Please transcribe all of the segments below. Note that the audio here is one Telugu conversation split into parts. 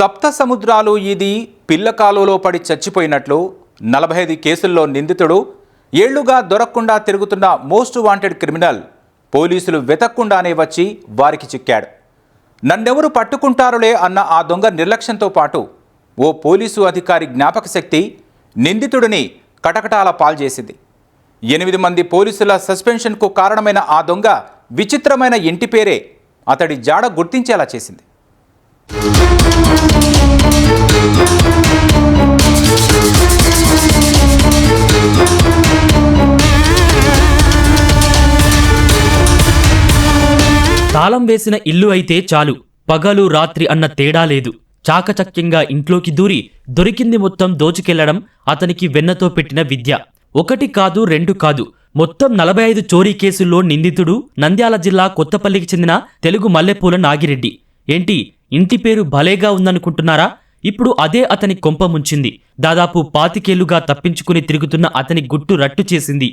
సప్త సముద్రాలు ఇది పిల్లకాలులో పడి చచ్చిపోయినట్లు నలభై ఐదు కేసుల్లో నిందితుడు ఏళ్ళుగా దొరకకుండా తిరుగుతున్న మోస్ట్ వాంటెడ్ క్రిమినల్ పోలీసులు వెతక్కుండానే వచ్చి వారికి చిక్కాడు. నన్నెవరు పట్టుకుంటారులే అన్న ఆ దొంగ నిర్లక్ష్యంతో పాటు ఓ పోలీసు అధికారి జ్ఞాపక శక్తి నిందితుడిని కటకటాల పాల్చేసింది. ఎనిమిది మంది పోలీసుల సస్పెన్షన్కు కారణమైన ఆ దొంగ విచిత్రమైన ఇంటి పేరే అతడి జాడ గుర్తించేలా చేసింది. తాళం వేసిన ఇల్లు అయితే చాలు. పగలు రాత్రి అన్న తేడా లేదు. చాకచక్యంగా ఇంట్లోకి దూరి దొరికింది మొత్తం దోచుకెళ్ళడం అతనికి వెన్నతో పెట్టిన విద్య. ఒకటి కాదు రెండు కాదు. మొత్తం నలభై ఐదు చోరీ కేసుల్లో నిందితుడు నంద్యాల జిల్లా కొత్తపల్లికి చెందిన తెలుగు మల్లెపూల నాగిరెడ్డి. ఏంటి ఇంటి పేరు భలేగా ఉందనుకుంటున్నారా? ఇప్పుడు అదే అతని కొంప ముంచింది. దాదాపు పాతికేళ్ళుగా తప్పించుకుని తిరుగుతున్న అతని గుట్టు రట్టు చేసింది.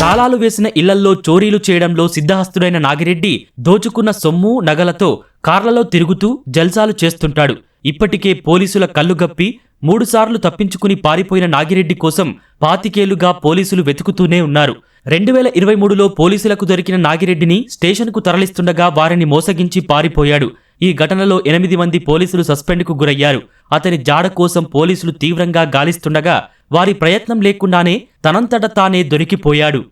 తాళాలు వేసిన ఇళ్ళల్లో చోరీలు చేయడంలో సిద్ధహస్తుడైన నాగిరెడ్డి దోచుకున్న సొమ్ము నగలతో కార్లలో తిరుగుతూ జల్సాలు చేస్తుంటాడు. ఇప్పటికే పోలీసుల కళ్ళుగప్పి మూడుసార్లు తప్పించుకుని పారిపోయిన నాగిరెడ్డి కోసం పాతికేలుగా పోలీసులు వెతుకుతూనే ఉన్నారు. రెండు వేల ఇరవై మూడులో పోలీసులకు దొరికిన నాగిరెడ్డిని స్టేషన్కు తరలిస్తుండగా వారిని మోసగించి పారిపోయాడు. ఈ ఘటనలో ఎనిమిది మంది పోలీసులు సస్పెండ్కు గురయ్యారు. అతని జాడ కోసం పోలీసులు తీవ్రంగా గాలిస్తుండగా వారి ప్రయత్నం లేకుండానే తనంతట తానే దొరికిపోయాడు.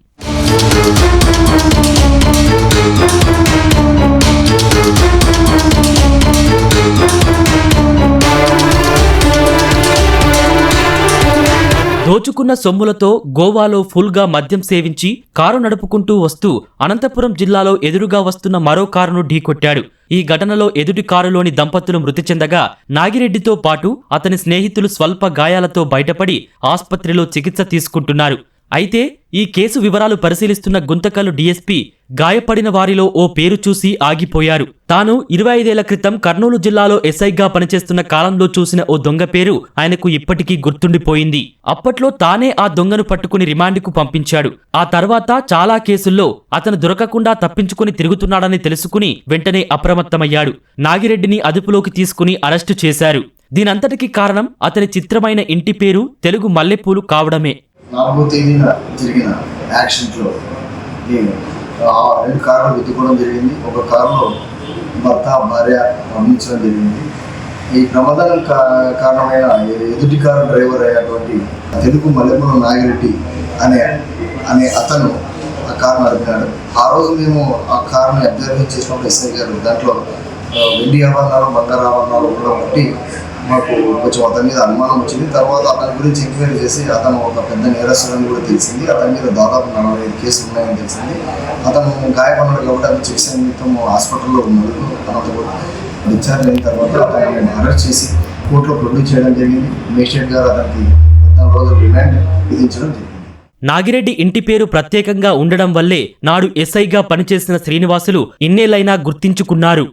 దోచుకున్న సొమ్ములతో గోవాలో ఫుల్గా మద్యం సేవించి కారు నడుపుకుంటూ వస్తూ అనంతపురం జిల్లాలో ఎదురుగా వస్తున్న మరో కారును ఢీకొట్టాడు. ఈ ఘటనలో ఎదుటి కారులోని దంపతులు మృతి చెందగా నాగిరెడ్డితో పాటు అతని స్నేహితులు స్వల్ప గాయాలతో బయటపడి ఆసుపత్రిలో చికిత్స తీసుకుంటున్నారు. అయితే ఈ కేసు వివరాలు పరిశీలిస్తున్న గుంతకల్లు డీఎస్పీ గాయపడిన వారిలో ఓ పేరు చూసి ఆగిపోయారు. తాను ఇరవై ఐదేళ్ళ క్రితం కర్నూలు జిల్లాలో ఎస్ఐగా పనిచేస్తున్న కాలంలో చూసిన ఓ దొంగ పేరు ఆయనకు ఇప్పటికీ గుర్తుండిపోయింది. అప్పట్లో తానే ఆ దొంగను పట్టుకుని రిమాండ్కు పంపించాడు. ఆ తర్వాత చాలా కేసుల్లో అతను దొరకకుండా తప్పించుకుని తిరుగుతున్నాడని తెలుసుకుని వెంటనే అప్రమత్తమయ్యాడు. నాగిరెడ్డిని అదుపులోకి తీసుకుని అరెస్టు చేశారు. దీనంతటికీ కారణం అతని చిత్రమైన ఇంటి పేరు తెలుగు మల్లెపూలు కావడమే. నాలుగో తేదీన జరిగిన యాక్సిడెంట్లో నేను రెండు కార్లు వెతుక్కోవడం జరిగింది. ఒక కారులో భర్త భార్య మరణించడం జరిగింది. ఈ ప్రమాదానికి కా- కారణమైన ఎదుటి కారు డ్రైవర్ అయినటువంటి తెలుగు మల్లెపురం నాగిరెడ్డి అనే అనే అతను ఆ కారు నడిపినాడు. ఆ రోజు మేము ఆ కారుని అబ్జర్వ్ చేసినప్పుడు ఎస్ఐ గారు దాంట్లో వెండి ఆభరణాలు బంగారు ఆభరణాలు కూడా బట్టి మాకు కొంచెం అతని మీద అనుమానం వచ్చింది. తర్వాత అతని గురించి ఎంక్వైరీ చేసి అతను ఒక పెద్ద నేరస్తుడని కూడా తెలిసింది. అతని మీద దాదాపు నలభై ఐదు కేసులు ఉన్నాయని తెలిసింది. అతను గాయపడ్డాడు కాబట్టి అతను చికిత్స నిమిత్తం హాస్పిటల్లో ఉన్నాడు. అతను డిశ్చార్జ్ అయిన తర్వాత అతను అరెస్ట్ చేసి కోర్టులో ప్రొడ్యూస్ చేయడం జరిగింది. మేజిస్ట్రేట్ గారు అతనికి పద్నాలుగు రోజులు రిమాండ్ విధించడం జరిగింది. నాగిరెడ్డి ఇంటి పేరు ప్రత్యేకంగా ఉండడం వల్లే నాడు ఎస్ఐగా పనిచేసిన శ్రీనివాసులు ఇన్నేలైనా గుర్తించుకున్నారు.